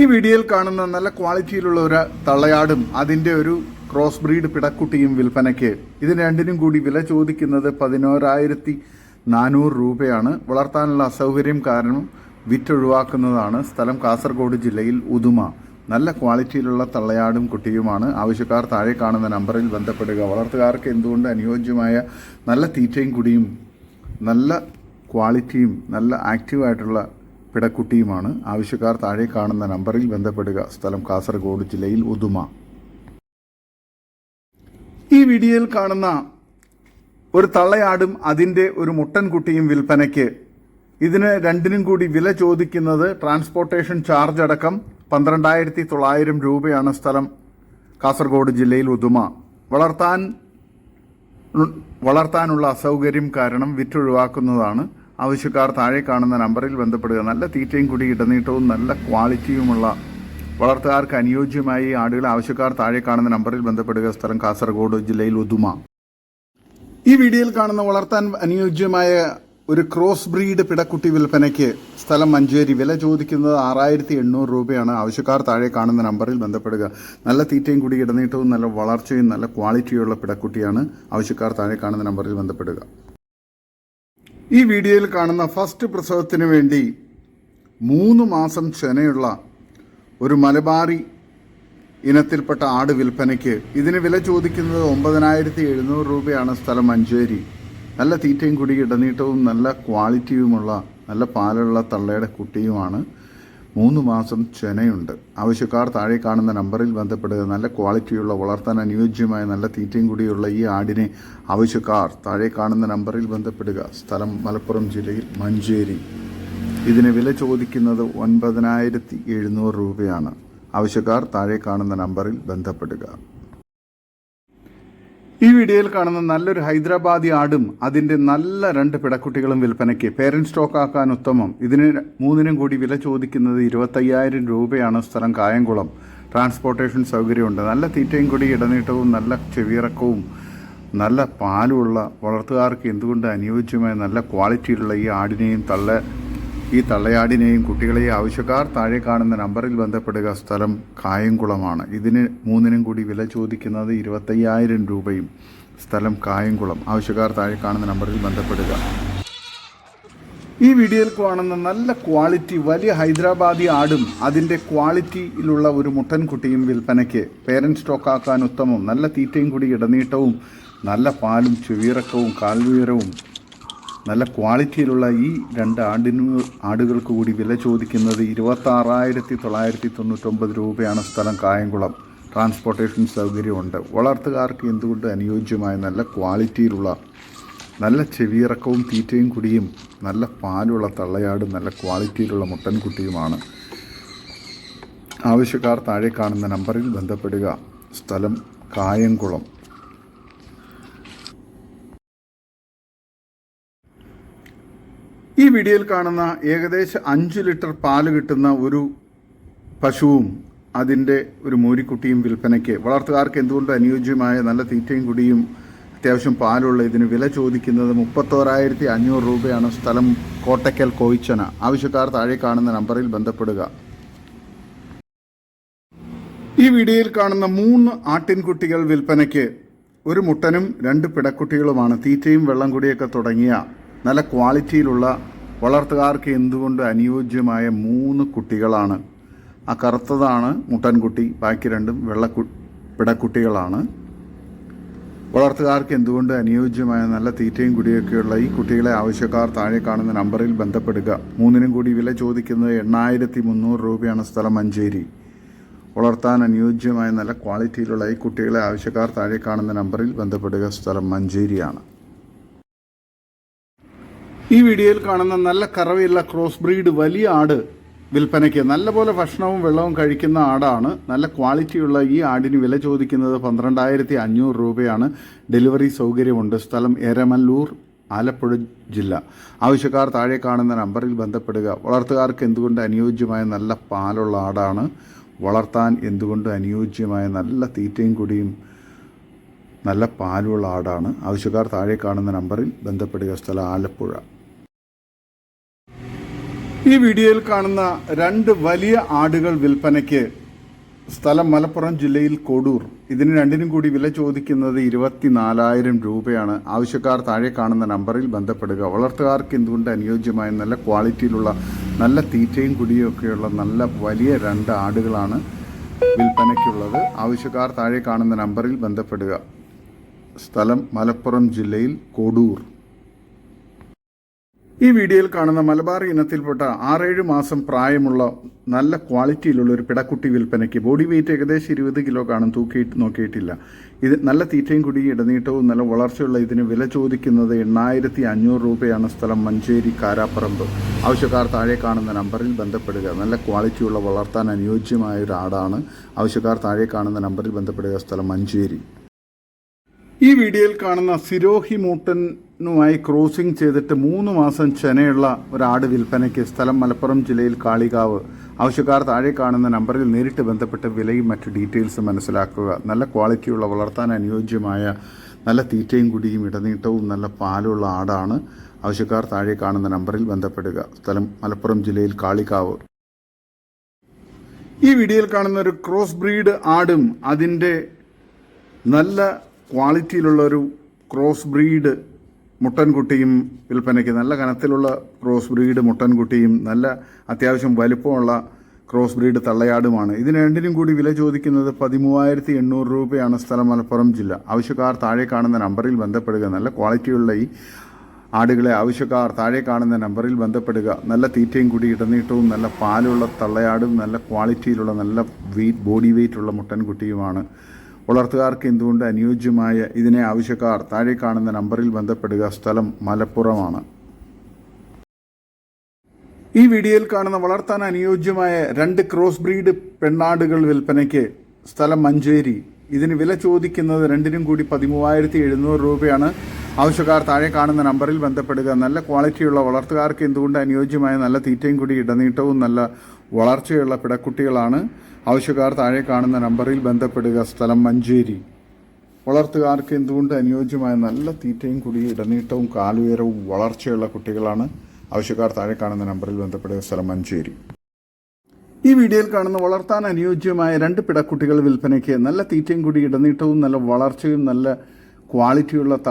ഈ വീഡിയോയിൽ കാണുന്ന നല്ല ക്വാളിറ്റിയിലുള്ള ഒരു തള്ളയാടും അതിന്റെ ഒരു ക്രോസ് ബ്രീഡ് പിടക്കുട്ടിയും വിൽപ്പനയ്ക്ക്. ഇത് രണ്ടിനും കൂടി വില ചോദിക്കുന്നത് പതിനോരായിരത്തി നാനൂറ് രൂപയാണ്. വളർത്താനുള്ള അസൗകര്യം കാരണം വിറ്റൊഴിവാക്കുന്നതാണ് സ്ഥലം കാസർഗോഡ് ജില്ലയിൽ ഉദുമ. നല്ല ക്വാളിറ്റിയിലുള്ള തള്ളയാടും കുട്ടിയുമാണ്. ആവശ്യക്കാർ താഴെ കാണുന്ന നമ്പറിൽ ബന്ധപ്പെടുക. വളർത്തുകാർക്ക് എന്തുകൊണ്ട് അനുയോജ്യമായ നല്ല തീറ്റയും കുടിയും നല്ല ക്വാളിറ്റിയും നല്ല ആക്റ്റീവായിട്ടുള്ള പിടക്കുട്ടിയുമാണ്? ആവശ്യക്കാർ താഴെ കാണുന്ന നമ്പറിൽ ബന്ധപ്പെടുക. സ്ഥലം കാസർഗോഡ് ജില്ലയിൽ ഉദുമ. ഈ വീഡിയോയിൽ കാണുന്ന ഒരു തള്ളയാടും അതിന്റെ ഒരു മുട്ടൻകുട്ടിയും വിൽപ്പനയ്ക്ക്. ഇതിന് രണ്ടിനും കൂടി വില ചോദിക്കുന്നത് ട്രാൻസ്പോർട്ടേഷൻ ചാർജ് അടക്കം പന്ത്രണ്ടായിരത്തി തൊള്ളായിരം രൂപയാണ് സ്ഥലം. കാസർഗോഡ് ജില്ലയിൽ ഉദുമ. വളർത്താൻ വളർത്താനുള്ള അസൗകര്യം കാരണം വിറ്റൊഴിവാക്കുന്നതാണ്. ആവശ്യക്കാർ താഴെ കാണുന്ന നമ്പറിൽ ബന്ധപ്പെടുക. നല്ല തീറ്റയും കൂടി ഇടനീട്ടവും നല്ല ക്വാളിറ്റിയുമുള്ള വളർത്തുകാർക്ക് അനുയോജ്യമായി ആടുകളെ ആവശ്യക്കാർ താഴെ കാണുന്ന നമ്പറിൽ ബന്ധപ്പെടുക. സ്ഥലം കാസർഗോഡ് ജില്ലയിൽ ഉദുമ ഈ വീഡിയോയിൽ കാണുന്ന വളർത്താൻ അനുയോജ്യമായ ഒരു ക്രോസ് ബ്രീഡ് പിടക്കുട്ടി വിൽപ്പനയ്ക്ക് സ്ഥലം മഞ്ചേരി. വില ചോദിക്കുന്നത് ആറായിരത്തി എണ്ണൂറ് രൂപയാണ്. ആവശ്യക്കാർ താഴെ കാണുന്ന നമ്പറിൽ ബന്ധപ്പെടുക. നല്ല തീറ്റയും കൂടി ഇടനീട്ടവും നല്ല വളർച്ചയും നല്ല ക്വാളിറ്റിയുള്ള പിടക്കുട്ടിയാണ് ആവശ്യക്കാർ താഴെ കാണുന്ന നമ്പറിൽ ബന്ധപ്പെടുക. ഈ വീഡിയോയിൽ കാണുന്ന ഫസ്റ്റ് പ്രസവത്തിന് വേണ്ടി മൂന്ന് മാസം ചെനയുള്ള ഒരു മലബാറി ഇനത്തിൽപ്പെട്ട ആട് വിൽപ്പനയ്ക്ക് ഇതിന് വില ചോദിക്കുന്നത് ഒമ്പതിനായിരത്തി എഴുന്നൂറ് രൂപയാണ് സ്ഥലം മഞ്ചേരി. നല്ല തീറ്റയും കുടി ഇടനീട്ടവും നല്ല ക്വാളിറ്റിയുമുള്ള നല്ല പാലുള്ള തള്ളയുടെ കുട്ടിയുമാണ്. മൂന്ന് മാസം ചെനയുണ്ട്. ആവശ്യക്കാർ താഴെ കാണുന്ന നമ്പറിൽ ബന്ധപ്പെടുക. നല്ല ക്വാളിറ്റിയുള്ള വളർത്താൻ അനുയോജ്യമായ നല്ല തീറ്റയും കൂടിയുള്ള ഈ ആടിനെ ആവശ്യക്കാർ താഴെ കാണുന്ന നമ്പറിൽ ബന്ധപ്പെടുക. സ്ഥലം മലപ്പുറം ജില്ലയിൽ മഞ്ചേരി. ഇതിന് വില ചോദിക്കുന്നത് ഒൻപതിനായിരത്തി എഴുന്നൂറ് രൂപയാണ്. ആവശ്യക്കാർ താഴെ കാണുന്ന നമ്പറിൽ ബന്ധപ്പെടുക. ഈ വീഡിയോയിൽ കാണുന്ന നല്ലൊരു ഹൈദരാബാദി ആടും അതിന്റെ നല്ല രണ്ട് പിടക്കുട്ടികളും വിൽപ്പനയ്ക്ക് പേരന്റ് സ്റ്റോക്ക് ആക്കാൻ ഉത്തമം. ഇതിന് മൂന്നിനും കൂടി വില ചോദിക്കുന്നത് ഇരുപത്തയ്യായിരം രൂപയാണ് സ്ഥലം കായംകുളം. ട്രാൻസ്പോർട്ടേഷൻ സൗകര്യമുണ്ട്. നല്ല തീറ്റയും കൂടി ഇടനീട്ടവും നല്ല ചെവിയിറക്കവും നല്ല പാലുമുള്ള വളർത്തുകാർക്ക് എന്തുകൊണ്ട് അനുയോജ്യമായ നല്ല ക്വാളിറ്റിയിലുള്ള ഈ ആടിനെയും തള്ള ഈ തള്ളയാടിനെയും കുട്ടികളെയും ആവശ്യക്കാർ താഴെ കാണുന്ന നമ്പറിൽ ബന്ധപ്പെടുക സ്ഥലം കായംകുളമാണ്. ഇതിന് മൂന്നിനും കൂടി വില ചോദിക്കുന്നത് ഇരുപത്തയ്യായിരം രൂപയും സ്ഥലം കായംകുളം. ആവശ്യക്കാർ താഴെ കാണുന്ന നമ്പറിൽ ബന്ധപ്പെടുക. ഈ വീഡിയോയിൽ കാണുന്ന നല്ല ക്വാളിറ്റി വലിയ ഹൈദരാബാദി ആടും അതിന്റെ ക്വാളിറ്റിയിലുള്ള ഒരു മുട്ടൻകുട്ടിയും വിൽപ്പനയ്ക്ക് സ്റ്റോക്ക് സ്റ്റോക്കാക്കാൻ ഉത്തമം നല്ല തീറ്റയും കൂടി ഇടനീട്ടവും നല്ല പാലും ചെവിയിറക്കവും കാൽവീരവും നല്ല ക്വാളിറ്റിയിലുള്ള ഈ രണ്ട് ആടിനു ആടുകൾക്ക് കൂടി വില ചോദിക്കുന്നത് ഇരുപത്താറായിരത്തി തൊള്ളായിരത്തി തൊണ്ണൂറ്റൊമ്പത് രൂപയാണ് സ്ഥലം കായംകുളം. ട്രാൻസ്പോർട്ടേഷൻ സൗകര്യമുണ്ട്. വളർത്തുകാർക്ക് എന്തുകൊണ്ട് അനുയോജ്യമായ നല്ല ക്വാളിറ്റിയിലുള്ള നല്ല ചെവിയിറക്കവും തീറ്റയും കുടിയും നല്ല പാലുള്ള തള്ളയാടും നല്ല ക്വാളിറ്റിയിലുള്ള മുട്ടൻകുട്ടിയുമാണ്. ആവശ്യക്കാർ താഴെ കാണുന്ന നമ്പറിൽ ബന്ധപ്പെടുക. സ്ഥലം കായംകുളം. ഈ വീഡിയോയിൽ കാണുന്ന ഏകദേശം അഞ്ച് ലിറ്റർ പാൽ കിട്ടുന്ന ഒരു പശുവും അതിന്റെ ഒരു മൂരിക്കുട്ടിയും വിൽപ്പനയ്ക്ക് വളർത്തുകാർക്ക് എന്തുകൊണ്ട് അനുയോജ്യമായ നല്ല തീറ്റയും കുടിയും അത്യാവശ്യം പാലുള്ള ഇതിന് വില ചോദിക്കുന്നത് മുപ്പത്തോരായിരത്തി അഞ്ഞൂറ് രൂപയാണ് സ്ഥലം കോട്ടയ്ക്കൽ കോയിച്ചന. ആവശ്യക്കാർ താഴെ കാണുന്ന നമ്പറിൽ ബന്ധപ്പെടുക. ഈ വീഡിയോയിൽ കാണുന്ന മൂന്ന് ആട്ടിൻകുട്ടികൾ വിൽപ്പനയ്ക്ക് ഒരു മുട്ടനും രണ്ട് പിടക്കുട്ടികളുമാണ്. തീറ്റയും വെള്ളം കുടിയൊക്കെ തുടങ്ങിയ നല്ല ക്വാളിറ്റിയിലുള്ള വളർത്തുകാർക്ക് എന്തുകൊണ്ട് അനുയോജ്യമായ മൂന്ന് കുട്ടികളാണ്? ആ കറുത്തതാണ് മുട്ടൻകുട്ടി ബാക്കി രണ്ടും വെള്ള പിടക്കുട്ടികളാണ്. വളർത്തുകാർക്ക് എന്തുകൊണ്ട് അനുയോജ്യമായ നല്ല തീറ്റയും കുടിയൊക്കെയുള്ള ഈ കുട്ടികളെ ആവശ്യക്കാർ താഴെ കാണുന്ന നമ്പറിൽ ബന്ധപ്പെടുക. മൂന്നിനും കൂടി വില ചോദിക്കുന്നത് എണ്ണായിരത്തി മുന്നൂറ് രൂപയാണ് സ്ഥലം മഞ്ചേരി. വളർത്താൻ അനുയോജ്യമായ നല്ല ക്വാളിറ്റിയിലുള്ള ഈ കുട്ടികളെ ആവശ്യക്കാർ താഴെ കാണുന്ന നമ്പറിൽ ബന്ധപ്പെടുക. സ്ഥലം മഞ്ചേരിയാണ്. ഈ വീഡിയോയിൽ കാണുന്ന നല്ല കറവയുള്ള ക്രോസ് ബ്രീഡ് വലിയ ആട് വിൽപ്പനയ്ക്ക് നല്ലപോലെ ഭക്ഷണവും വെള്ളവും കഴിക്കുന്ന ആടാണ്. നല്ല ക്വാളിറ്റിയുള്ള ഈ ആടിന് വില ചോദിക്കുന്നത് പന്ത്രണ്ടായിരത്തി അഞ്ഞൂറ് രൂപയാണ്. ഡെലിവറി സൗകര്യമുണ്ട്. സ്ഥലം എരമല്ലൂർ ആലപ്പുഴ ജില്ല. ആവശ്യക്കാർ താഴെ കാണുന്ന നമ്പറിൽ ബന്ധപ്പെടുക. വളർത്തുകാർക്ക് എന്തുകൊണ്ട് അനുയോജ്യമായ നല്ല പാലുള്ള ആടാണ്? വളർത്താൻ എന്തുകൊണ്ട് അനുയോജ്യമായ നല്ല തീറ്റയും കുടിയും നല്ല പാലുള്ള ആടാണ്? ആവശ്യക്കാർ താഴെ കാണുന്ന നമ്പറിൽ ബന്ധപ്പെടുക. സ്ഥലം ആലപ്പുഴ. ഈ വീഡിയോയിൽ കാണുന്ന രണ്ട് വലിയ ആടുകൾ വിൽപ്പനയ്ക്ക് സ്ഥലം മലപ്പുറം ജില്ലയിൽ കൊടൂർ. ഇതിന് രണ്ടിനും കൂടി വില ചോദിക്കുന്നത് ഇരുപത്തിനാലായിരം രൂപയാണ്. ആവശ്യക്കാർ താഴെ കാണുന്ന നമ്പറിൽ ബന്ധപ്പെടുക. വളർത്തുകാർക്ക് എന്തുകൊണ്ട് അനുയോജ്യമായ നല്ല ക്വാളിറ്റിയിലുള്ള നല്ല തീറ്റയും കുടിയും ഒക്കെയുള്ള നല്ല വലിയ രണ്ട് ആടുകളാണ് വിൽപ്പനയ്ക്കുള്ളത്. ആവശ്യക്കാർ താഴെ കാണുന്ന നമ്പറിൽ ബന്ധപ്പെടുക. സ്ഥലം മലപ്പുറം ജില്ലയിൽ കൊടൂർ. ഈ വീഡിയോയിൽ കാണുന്ന മലബാർ ഇനത്തിൽപ്പെട്ട ആറേഴ് മാസം പ്രായമുള്ള നല്ല ക്വാളിറ്റിയിലുള്ള ഒരു പിടക്കുട്ടി വിൽപ്പനയ്ക്ക് ബോഡി വെയിറ്റ് ഏകദേശം ഇരുപത് കിലോ കാണും തൂക്കിയിട്ട് നോക്കിയിട്ടില്ല. ഇത് നല്ല തീറ്റയും കുടി ഇടനീട്ടവും നല്ല വളർച്ചയുള്ള ഇതിന് വില ചോദിക്കുന്നത് എണ്ണായിരത്തി അഞ്ഞൂറ് രൂപയാണ് സ്ഥലം മഞ്ചേരി കാരാപ്പറമ്പ്. ആവശ്യക്കാർ താഴെ കാണുന്ന നമ്പറിൽ ബന്ധപ്പെടുക. നല്ല ക്വാളിറ്റിയുള്ള വളർത്താൻ അനുയോജ്യമായ ഒരു ആടാണ് ആവശ്യക്കാർ താഴെ കാണുന്ന നമ്പറിൽ ബന്ധപ്പെടുക. സ്ഥലം മഞ്ചേരി. ഈ വീഡിയോയിൽ കാണുന്ന സിരോഹി മൂട്ടനുമായി ക്രോസിംഗ് ചെയ്തിട്ട് മൂന്ന് മാസം ചെനയുള്ള ഒരാട് വിൽപ്പനയ്ക്ക് സ്ഥലം മലപ്പുറം ജില്ലയിൽ കാളികാവ്. ആവശ്യക്കാർ താഴെ കാണുന്ന നമ്പറിൽ നേരിട്ട് ബന്ധപ്പെട്ട് വിലയും മറ്റ് ഡീറ്റെയിൽസും മനസ്സിലാക്കുക. നല്ല ക്വാളിറ്റിയുള്ള വളർത്താൻ അനുയോജ്യമായ നല്ല തീറ്റയും കുടിയും ഇടനീട്ടവും നല്ല പാലുള്ള ആടാണ് ആവശ്യക്കാർ താഴെ കാണുന്ന നമ്പറിൽ ബന്ധപ്പെടുക. സ്ഥലം മലപ്പുറം ജില്ലയിൽ കാളികാവ്. ഈ വീഡിയോയിൽ കാണുന്ന ഒരു ക്രോസ് ബ്രീഡ് ആടും അതിന്റെ നല്ല ക്വാളിറ്റിയിലുള്ള ഒരു ക്രോസ് ബ്രീഡ് മുട്ടൻകുട്ടിയും വിൽപ്പനയ്ക്ക് നല്ല കനത്തിലുള്ള ക്രോസ് ബ്രീഡ് മുട്ടൻകുട്ടിയും നല്ല അത്യാവശ്യം വലിപ്പമുള്ള ക്രോസ് ബ്രീഡ് തള്ളയാടുമാണ്. ഇതിന് രണ്ടിനും കൂടി വില ചോദിക്കുന്നത് പതിമൂവായിരത്തി എണ്ണൂറ് രൂപയാണ് സ്ഥലം മലപ്പുറം ജില്ല. ആവശ്യക്കാർ താഴെ കാണുന്ന നമ്പറിൽ ബന്ധപ്പെടുക. നല്ല ക്വാളിറ്റിയുള്ള ഈ ആടുകളെ ആവശ്യക്കാർ താഴെ കാണുന്ന നമ്പറിൽ ബന്ധപ്പെടുക. നല്ല തീറ്റയും കൂടി ഇടനീട്ടവും നല്ല പാലുള്ള തള്ളയാടും നല്ല ക്വാളിറ്റിയിലുള്ള നല്ല വെയിറ്റ് ബോഡി വെയിറ്റുള്ള മുട്ടൻകുട്ടിയുമാണ് വളർത്തുകാർക്ക് എന്തുകൊണ്ട് അനുയോജ്യമായ ഇതിനെ ആവശ്യക്കാർ താഴെ കാണുന്ന നമ്പറിൽ ബന്ധപ്പെടുക സ്ഥലം മലപ്പുറമാണ്. ഈ വീഡിയോയിൽ കാണുന്ന വളർത്താൻ അനുയോജ്യമായ രണ്ട് ക്രോസ് ബ്രീഡ് പെണ്ണാടുകൾ വിൽപ്പനയ്ക്ക് സ്ഥലം മഞ്ചേരി. ഇതിന് വില ചോദിക്കുന്നത് രണ്ടിനും കൂടി പതിമൂവായിരത്തി എഴുന്നൂറ് രൂപയാണ്. ആവശ്യക്കാർ താഴെ കാണുന്ന നമ്പറിൽ ബന്ധപ്പെടുക. നല്ല ക്വാളിറ്റിയുള്ള വളർത്തുകാർക്ക് എന്തുകൊണ്ട് അനുയോജ്യമായ നല്ല തീറ്റയും കൂടി ഇടനീട്ടവും നല്ല വളർച്ചയുള്ള പിടക്കുട്ടികളാണ്. ആവശ്യക്കാർ താഴെ കാണുന്ന നമ്പറിൽ ബന്ധപ്പെടുക. സ്ഥലം മഞ്ചേരി. വളർത്തുകാർക്ക് എന്തുകൊണ്ട് അനുയോജ്യമായ നല്ല തീറ്റയും കുടി ഇടനീട്ടവും കാലുയരവും വളർച്ചയുള്ള കുട്ടികളാണ്? ആവശ്യക്കാർ താഴെ കാണുന്ന നമ്പറിൽ ബന്ധപ്പെടുക. സ്ഥലം മഞ്ചേരി. ഈ വീഡിയോയിൽ കാണുന്ന വളർത്താൻ അനുയോജ്യമായ രണ്ട് പിടക്കുട്ടികൾ വിൽപ്പനയ്ക്ക് നല്ല തീറ്റയും കുടി ഇടനീട്ടവും നല്ല വളർച്ചയും നല്ല ക്വാളിറ്റിയുള്ള ത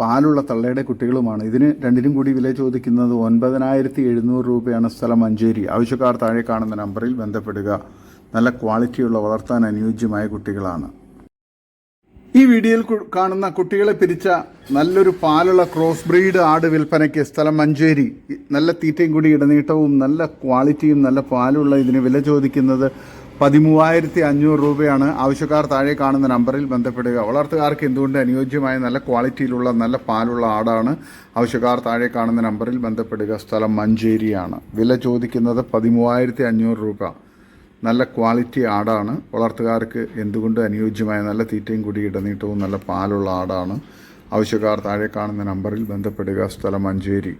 പാലുള്ള തള്ളയുടെ കുട്ടികളുമാണ്. ഇതിന് രണ്ടിനും കൂടി വില ചോദിക്കുന്നത് ഒൻപതിനായിരത്തി എഴുന്നൂറ് രൂപയാണ് സ്ഥലം മഞ്ചേരി. ആവശ്യക്കാർ താഴെ കാണുന്ന നമ്പറിൽ ബന്ധപ്പെടുക. നല്ല ക്വാളിറ്റിയുള്ള വളർത്താൻ അനുയോജ്യമായ കുട്ടികളാണ്. ഈ വീഡിയോയിൽ കാണുന്ന കുട്ടികളെ പിരിച്ച നല്ലൊരു പാലുള്ള ക്രോസ് ബ്രീഡ് ആട് വിൽപ്പനയ്ക്ക് സ്ഥലം മഞ്ചേരി. നല്ല തീറ്റയും കൂടി ഇടനീട്ടവും നല്ല ക്വാളിറ്റിയും നല്ല പാലുള്ള ഇതിന് വില ചോദിക്കുന്നത് പതിമൂവായിരത്തി അഞ്ഞൂറ് രൂപയാണ്. ആവശ്യക്കാർ താഴെ കാണുന്ന നമ്പറിൽ ബന്ധപ്പെടുക. വളർത്തുകാർക്ക് എന്തുകൊണ്ട് അനുയോജ്യമായ നല്ല ക്വാളിറ്റിയിലുള്ള നല്ല പാലുള്ള ആടാണ്? ആവശ്യക്കാർ താഴെ കാണുന്ന നമ്പറിൽ ബന്ധപ്പെടുക. സ്ഥലം മഞ്ചേരിയാണ്. വില ചോദിക്കുന്നത് പതിമൂവായിരത്തി അഞ്ഞൂറ് രൂപ. നല്ല ക്വാളിറ്റി ആടാണ്. വളർത്തുകാർക്ക് എന്തുകൊണ്ട് അനുയോജ്യമായ നല്ല തീറ്റയും കൂടി ഇടനീട്ടവും നല്ല പാലുള്ള ആടാണ്? ആവശ്യക്കാർ താഴെ കാണുന്ന നമ്പറിൽ ബന്ധപ്പെടുക. സ്ഥലം മഞ്ചേരി.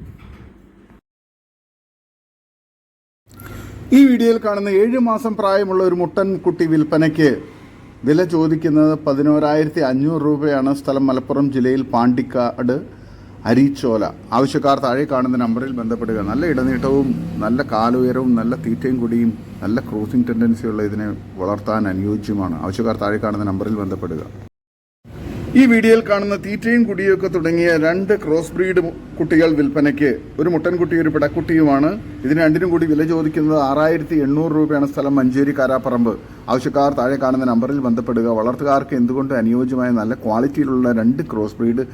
ഈ വീഡിയോയിൽ കാണുന്ന ഏഴ് മാസം പ്രായമുള്ള ഒരു മുട്ടൻ കുട്ടി വിൽപ്പനയ്ക്ക് വില ചോദിക്കുന്നത് പതിനോരായിരത്തി അഞ്ഞൂറ് രൂപയാണ്. സ്ഥലം മലപ്പുറം ജില്ലയിൽ പാണ്ടിക്കാട്. അരീച്ചോല. ആവശ്യക്കാർ താഴെ കാണുന്ന നമ്പറിൽ ബന്ധപ്പെടുക. നല്ല ഇടനീട്ടവും നല്ല കാലുയരവും നല്ല തീറ്റയും കൂടിയും നല്ല ക്രൂസിംഗ് ടെൻഡൻസിയുള്ള ഇതിനെ വളർത്താൻ അനുയോജ്യമാണ്. ആവശ്യക്കാർ താഴെ കാണുന്ന നമ്പറിൽ ബന്ധപ്പെടുക. ഈ വീഡിയോയിൽ കാണുന്ന തീറ്റയും കുടിയൊക്കെ തുടങ്ങിയ രണ്ട് ക്രോസ് ബ്രീഡ് കുട്ടികൾ വിൽപ്പനയ്ക്ക് ഒരു മുട്ടൻകുട്ടി ഒരു പിടക്കുട്ടിയുമാണ്. ഇതിന് രണ്ടിനും കൂടി വില ചോദിക്കുന്നത് ആറായിരത്തി എണ്ണൂറ് രൂപയാണ് സ്ഥലം മഞ്ചേരി കാരാപ്പറമ്പ്. ആവശ്യക്കാർ താഴെ കാണുന്ന നമ്പറിൽ ബന്ധപ്പെടുക. വളർത്തുകാർക്ക് എന്തുകൊണ്ട് അനുയോജ്യമായ നല്ല ക്വാളിറ്റിയിലുള്ള രണ്ട് ക്രോസ് ബ്രീഡ്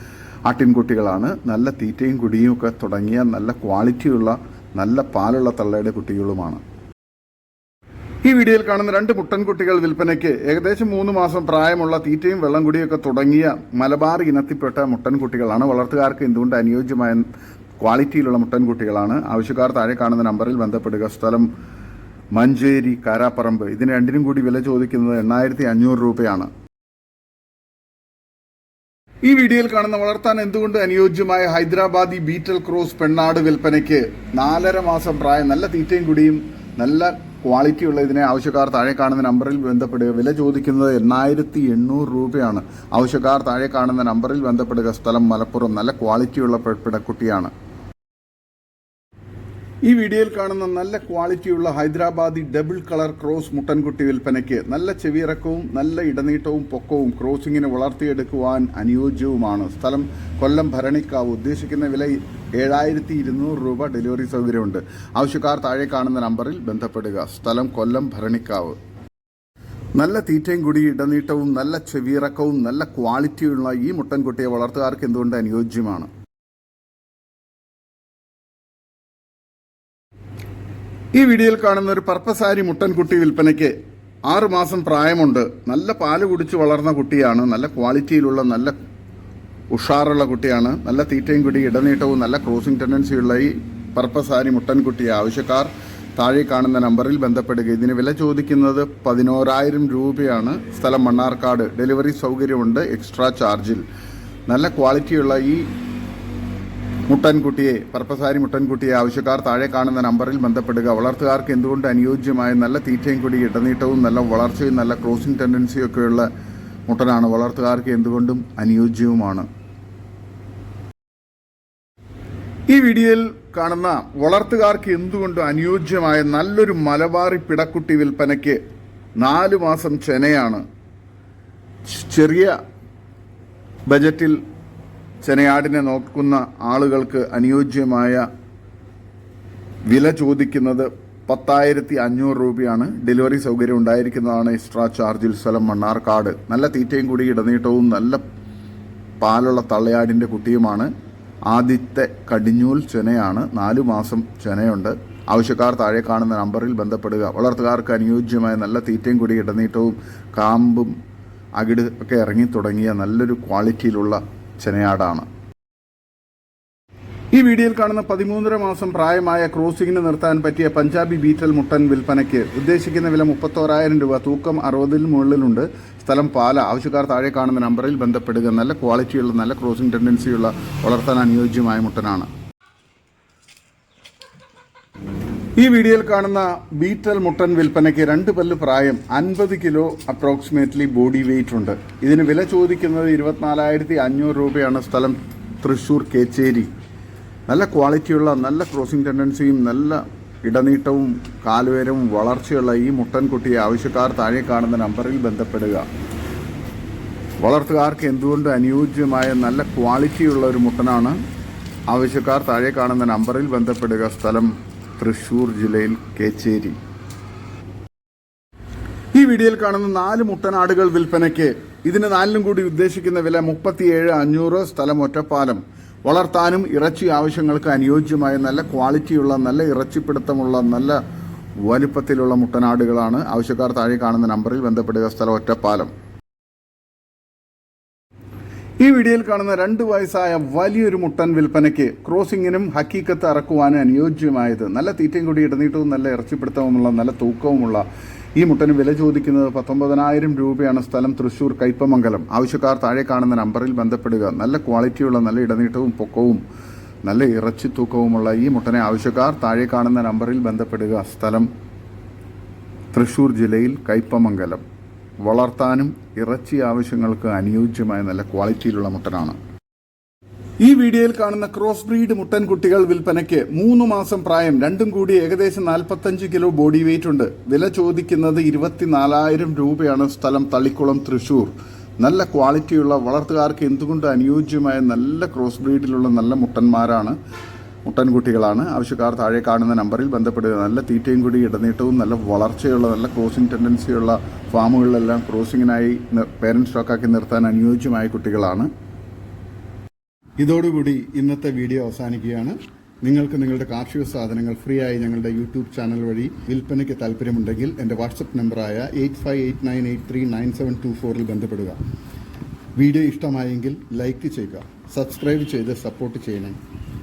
ആട്ടിൻകുട്ടികളാണ്. നല്ല തീറ്റയും കുടിയും ഒക്കെ തുടങ്ങിയ നല്ല ക്വാളിറ്റിയുള്ള നല്ല പാലുള്ള തള്ളയുടെ കുട്ടികളുമാണ്. ഈ വീഡിയോയിൽ കാണുന്ന രണ്ട് മുട്ടൻകുട്ടികൾ വിൽപ്പനയ്ക്ക് ഏകദേശം മൂന്ന് മാസം പ്രായമുള്ള തീറ്റയും വെള്ളം കുടിയൊക്കെ തുടങ്ങിയ മലബാർ ഇനത്തിൽപ്പെട്ട മുട്ടൻകുട്ടികളാണ്. വളർത്തുകാർക്ക് എന്തുകൊണ്ട് അനുയോജ്യമായ ക്വാളിറ്റിയിലുള്ള മുട്ടൻകുട്ടികളാണ്? ആവശ്യക്കാർ താഴെ കാണുന്ന നമ്പറിൽ ബന്ധപ്പെടുക. സ്ഥലം മഞ്ചേരി കാരാപ്പറമ്പ്. ഇതിന് രണ്ടിനും കൂടി വില ചോദിക്കുന്നത് എണ്ണായിരത്തി അഞ്ഞൂറ് രൂപയാണ്. ഈ വീഡിയോയിൽ കാണുന്ന വളർത്താൻ എന്തുകൊണ്ട് അനുയോജ്യമായ ഹൈദരാബാദി ബീറ്റൽ ക്രോസ് പെണ്ണാട് വിൽപ്പനയ്ക്ക് നാലര മാസം പ്രായം നല്ല തീറ്റയും കുടിയും നല്ല ക്വാളിറ്റി ഉള്ള ഇതിനെ ആവശ്യക്കാർ താഴെ കാണുന്ന നമ്പറിൽ ബന്ധപ്പെടുക വില ചോദിക്കുന്നത് എണ്ണായിരത്തി എണ്ണൂറ് രൂപയാണ്. ആവശ്യക്കാർ താഴെ കാണുന്ന നമ്പറിൽ ബന്ധപ്പെടുക സ്ഥലം മലപ്പുറം നല്ല ക്വാളിറ്റിയുള്ള പെ- പിടക്കുട്ടിയാണ് ഈ വീഡിയോയിൽ കാണുന്ന നല്ല ക്വാളിറ്റിയുള്ള ഹൈദരാബാദി ഡബിൾ കളർ ക്രോസ് മുട്ടൻകുട്ടി വിൽപ്പനയ്ക്ക് നല്ല ചെവിയിറക്കവും നല്ല ഇടനീട്ടവും പൊക്കവും ക്രോസിങ്ങിന് വളർത്തിയെടുക്കുവാൻ അനുയോജ്യവുമാണ്. സ്ഥലം കൊല്ലം ഭരണിക്കാവ്. ഉദ്ദേശിക്കുന്ന വില ഏഴായിരത്തി ഇരുന്നൂറ് രൂപ ഡെലിവറി സൗകര്യമുണ്ട്. ആവശ്യക്കാർ താഴെ കാണുന്ന നമ്പറിൽ ബന്ധപ്പെടുക. സ്ഥലം കൊല്ലം ഭരണിക്കാവ്. നല്ല തീറ്റയും കൂടി ഇടനീട്ടവും നല്ല ചെവിയിറക്കവും നല്ല ക്വാളിറ്റിയുള്ള ഈ മുട്ടൻകുട്ടിയെ വളർത്തുകാർക്ക് എന്തുകൊണ്ട് അനുയോജ്യമാണ്? ഈ വീഡിയോയിൽ കാണുന്ന ഒരു പർപ്പസാരി മുട്ടൻകുട്ടി വിൽപ്പനയ്ക്ക് ആറുമാസം പ്രായമുണ്ട്. നല്ല പാൽ കുടിച്ച് വളർന്ന കുട്ടിയാണ്. നല്ല ക്വാളിറ്റിയിലുള്ള നല്ല ഉഷാറുള്ള കുട്ടിയാണ്. നല്ല തീറ്റയും കുടി ഇടനീട്ടവും നല്ല ക്രോസിംഗ് ടെൻഡൻസിയുള്ള ഈ പർപ്പസാരി മുട്ടൻകുട്ടി ആവശ്യക്കാർ താഴെ കാണുന്ന നമ്പറിൽ ബന്ധപ്പെടുക. ഇതിന് വില ചോദിക്കുന്നത് പതിനോരായിരം രൂപയാണ്. സ്ഥലം മണ്ണാർക്കാട്. ഡെലിവറി സൗകര്യമുണ്ട്. എക്സ്ട്രാ ചാർജിൽ നല്ല ക്വാളിറ്റിയുള്ള ഈ മുട്ടൻകുട്ടിയെ പർപ്പസാരി മുട്ടൻകുട്ടിയെ ആവശ്യക്കാർ താഴെ കാണുന്ന നമ്പറിൽ ബന്ധപ്പെടുക. വളർത്തുകാർക്ക് എന്തുകൊണ്ട് അനുയോജ്യമായ നല്ല തീറ്റയും കൂടി ഇടനീട്ടവും നല്ല വളർച്ചയും നല്ല ക്രോസിംഗ് ടെൻഡൻസിയും ഒക്കെയുള്ള മുട്ടനാണ്? വളർത്തുകാർക്ക് എന്തുകൊണ്ടും അനുയോജ്യവുമാണ്. ഈ വീഡിയോയിൽ കാണുന്ന വളർത്തുകാർക്ക് എന്തുകൊണ്ടും അനുയോജ്യമായ നല്ലൊരു മലബാറി പിടക്കുട്ടി വിൽപ്പനയ്ക്ക് നാലു മാസം ചെനയാണ്. ചെറിയ ബജറ്റിൽ ചെനയാടിനെ നോക്കുന്ന ആളുകൾക്ക് അനുയോജ്യമായ വില ചോദിക്കുന്നത് പത്തായിരത്തി അഞ്ഞൂറ് രൂപയാണ്. ഡെലിവറി സൗകര്യം ഉണ്ടായിരിക്കുന്നതാണ് എക്സ്ട്രാ ചാർജിൽ സ്ഥലം മണ്ണാർക്കാട്. നല്ല തീറ്റയും കൂടി ഇടനീട്ടവും നല്ല പാലുള്ള തള്ളയാടിന്റെ കുട്ടിയുമാണ്. ആദ്യത്തെ കടിഞ്ഞൂൽ ചെനയാണ്. നാലു മാസം ചെനയുണ്ട്. ആവശ്യക്കാർ താഴെ കാണുന്ന നമ്പറിൽ ബന്ധപ്പെടുക. വളർത്തുകാർക്ക് അനുയോജ്യമായ നല്ല തീറ്റയും കൂടി ഇടനീട്ടവും കാമ്പും അകിട് ഒക്കെ ഇറങ്ങി തുടങ്ങിയ നല്ലൊരു ക്വാളിറ്റിയിലുള്ള ചെനയാടാണ്. ഈ വീഡിയോയിൽ കാണുന്ന പതിമൂന്നര മാസം പ്രായമായ ക്രോസിംഗിന് നിർത്താൻ പറ്റിയ പഞ്ചാബി ബീറ്റൽ മുട്ടൻ വിൽപ്പനയ്ക്ക് ഉദ്ദേശിക്കുന്ന വില മുപ്പത്തോരായിരം രൂപ. തൂക്കം അറുപതിൽ മുകളിലുണ്ട്. സ്ഥലം പാല. ആവശ്യക്കാർ താഴെ കാണുന്ന നമ്പറിൽ ബന്ധപ്പെടുക. നല്ല ക്വാളിറ്റിയുള്ള നല്ല ക്രോസിംഗ് ടെൻഡൻസിയുള്ള വളർത്താൻ അനുയോജ്യമായ മുട്ടനാണ്. ഈ വീഡിയോയിൽ കാണുന്ന ബീറ്റൽ മുട്ടൻ വിൽപ്പനയ്ക്ക് രണ്ട് പല്ല് പ്രായം അൻപത് കിലോ അപ്രോക്സിമേറ്റ്ലി ബോഡി വെയിറ്റ് ഉണ്ട്. ഇതിന് വില ചോദിക്കുന്നത് ഇരുപത്തിനാലായിരത്തി അഞ്ഞൂറ് രൂപയാണ്. സ്ഥലം തൃശ്ശൂർ കേച്ചേരി. നല്ല ക്വാളിറ്റിയുള്ള നല്ല ക്രോസിംഗ് ടെൻഡൻസിയും നല്ല ഇടനീട്ടവും കാലുയരവും വളർച്ചയുള്ള ഈ മുട്ടൻകുട്ടിയെ ആവശ്യക്കാർ താഴെ കാണുന്ന നമ്പറിൽ ബന്ധപ്പെടുക. വളർത്തുകാർക്ക് എന്തുകൊണ്ട് അനുയോജ്യമായ നല്ല ക്വാളിറ്റിയുള്ള ഒരു മുട്ടനാണ്? ആവശ്യക്കാർ താഴെ കാണുന്ന നമ്പറിൽ ബന്ധപ്പെടുക. സ്ഥലം തൃശ്ശൂർ ജില്ലയിൽ കേച്ചേരി. ഈ വീഡിയോയിൽ കാണുന്ന നാല് മുട്ടനാടുകൾ വിൽപ്പനയ്ക്ക് ഇതിന് നാലിനും കൂടി ഉദ്ദേശിക്കുന്ന വില മുപ്പത്തിയേഴ് അഞ്ഞൂറ് സ്ഥലം ഒറ്റപ്പാലം. വളർത്താനും ഇറച്ചി ആവശ്യങ്ങൾക്ക് അനുയോജ്യമായ നല്ല ക്വാളിറ്റിയുള്ള നല്ല ഇറച്ചിപ്പിടുത്തമുള്ള നല്ല വലുപ്പത്തിലുള്ള മുട്ടനാടുകളാണ് ആവശ്യക്കാർ താഴെ കാണുന്ന നമ്പറിൽ ബന്ധപ്പെടുക. സ്ഥലം ഒറ്റപ്പാലം. ഈ വീഡിയോയിൽ കാണുന്ന രണ്ട് വയസ്സായ വലിയൊരു മുട്ടൻ വിൽപ്പനയ്ക്ക് ക്രോസിങ്ങിനും ഹക്കീക്കത്ത് ഇറക്കുവാനും അനുയോജ്യമായത്. നല്ല തീറ്റയും കൂടി ഇടനീട്ടവും നല്ല ഇറച്ചിപ്പിടുത്തവുമുള്ള നല്ല തൂക്കവുമുള്ള ഈ മുട്ടന് വില ചോദിക്കുന്നത് പത്തൊമ്പതിനായിരം രൂപയാണ് സ്ഥലം തൃശൂർ കയ്പമംഗലം. ആവശ്യക്കാർ താഴെ കാണുന്ന നമ്പറിൽ ബന്ധപ്പെടുക. നല്ല ക്വാളിറ്റിയുള്ള നല്ല ഇടനീട്ടവും പൊക്കവും നല്ല ഇറച്ചി തൂക്കവുമുള്ള ഈ മുട്ടനെ ആവശ്യക്കാർ താഴെ കാണുന്ന നമ്പറിൽ ബന്ധപ്പെടുക. സ്ഥലം തൃശൂർ ജില്ലയിൽ കയ്പമംഗലം. വളർത്താനും ഇറച്ചി ആവശ്യങ്ങൾക്ക് അനുയോജ്യമായ നല്ല ക്വാളിറ്റിയിലുള്ള മുട്ടനാണ്. ഈ വീഡിയോയിൽ കാണുന്ന ക്രോസ് ബ്രീഡ് മുട്ടൻ കുട്ടികൾ വിൽപ്പനയ്ക്ക് മൂന്ന് മാസം പ്രായം രണ്ടും കൂടി ഏകദേശം നാൽപ്പത്തഞ്ച് കിലോ ബോഡി വെയിറ്റ് ഉണ്ട്. വില ചോദിക്കുന്നത് ഇരുപത്തിനാലായിരം രൂപയാണ് സ്ഥലം തളിക്കുളം തൃശൂർ. നല്ല ക്വാളിറ്റിയുള്ള വളർത്തുകാർക്ക് എന്തുകൊണ്ട് അനുയോജ്യമായ നല്ല ക്രോസ് ബ്രീഡിലുള്ള നല്ല മുട്ടന്മാരാണ്? മുട്ടൻകുട്ടികളാണ്. ആവശ്യക്കാർ താഴെ കാണുന്ന നമ്പറിൽ ബന്ധപ്പെടുക. നല്ല തീറ്റയും കൂടി ഇടനീട്ടവും നല്ല വളർച്ചയുള്ള നല്ല ക്രോസിംഗ് ടെൻഡൻസിയുള്ള ഫാമുകളിലെല്ലാം ക്രോസിങ്ങിനായി പേരന്റ് സ്റ്റോക്കാക്കി നിർത്താൻ അനുയോജ്യമായ കുട്ടികളാണ്. ഇതോടുകൂടി ഇന്നത്തെ വീഡിയോ അവസാനിക്കുകയാണ്. നിങ്ങൾക്ക് നിങ്ങളുടെ കാർഷിക സാധനങ്ങൾ ഫ്രീ ആയി ഞങ്ങളുടെ യൂട്യൂബ് ചാനൽ വഴി വിൽപ്പനയ്ക്ക് താല്പര്യമുണ്ടെങ്കിൽ എന്റെ വാട്സപ്പ് നമ്പറായ eight five eight nine eight three nine seven two ഫോറിൽ ബന്ധപ്പെടുക. വീഡിയോ ഇഷ്ടമായെങ്കിൽ ലൈക്ക് ചെയ്യുക സബ്സ്ക്രൈബ് ചെയ്ത് സപ്പോർട്ട് ചെയ്യണം.